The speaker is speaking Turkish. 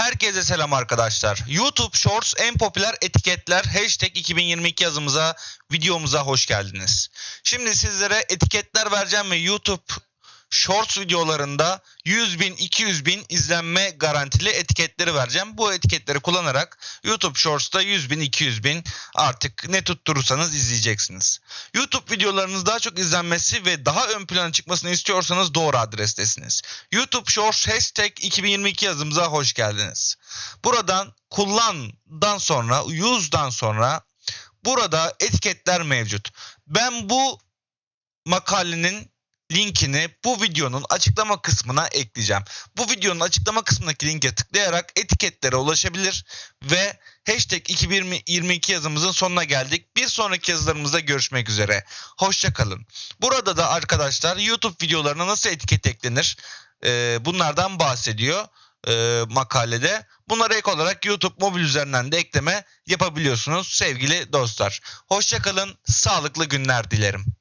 Herkese selam arkadaşlar. YouTube Shorts en popüler etiketler hashtag 2022 yazımıza, videomuza hoş geldiniz. Şimdi sizlere etiketler vereceğim ve YouTube Shorts videolarında 100 bin, 200 bin izlenme garantili etiketleri vereceğim. Bu etiketleri kullanarak YouTube Shorts'ta 100 bin, 200 bin artık ne tutturursanız izleyeceksiniz. YouTube videolarınız daha çok izlenmesi ve daha ön plana çıkmasını istiyorsanız doğru adrestesiniz. YouTube Shorts hashtag 2022 yazımıza hoş geldiniz. Buradan kullandan sonra, use'dan sonra burada etiketler mevcut. Ben bu makalenin linkini bu videonun açıklama kısmına ekleyeceğim. Bu videonun açıklama kısmındaki linke tıklayarak etiketlere ulaşabilir ve hashtag 2022 yazımızın sonuna geldik. Bir sonraki yazılarımızda görüşmek üzere. Hoşçakalın. Burada da arkadaşlar YouTube videolarına nasıl etiket eklenir? Ee, bunlardan bahsediyor e, makalede. Bunlara ek olarak YouTube mobil üzerinden de ekleme yapabiliyorsunuz sevgili dostlar. Hoşçakalın, sağlıklı günler dilerim.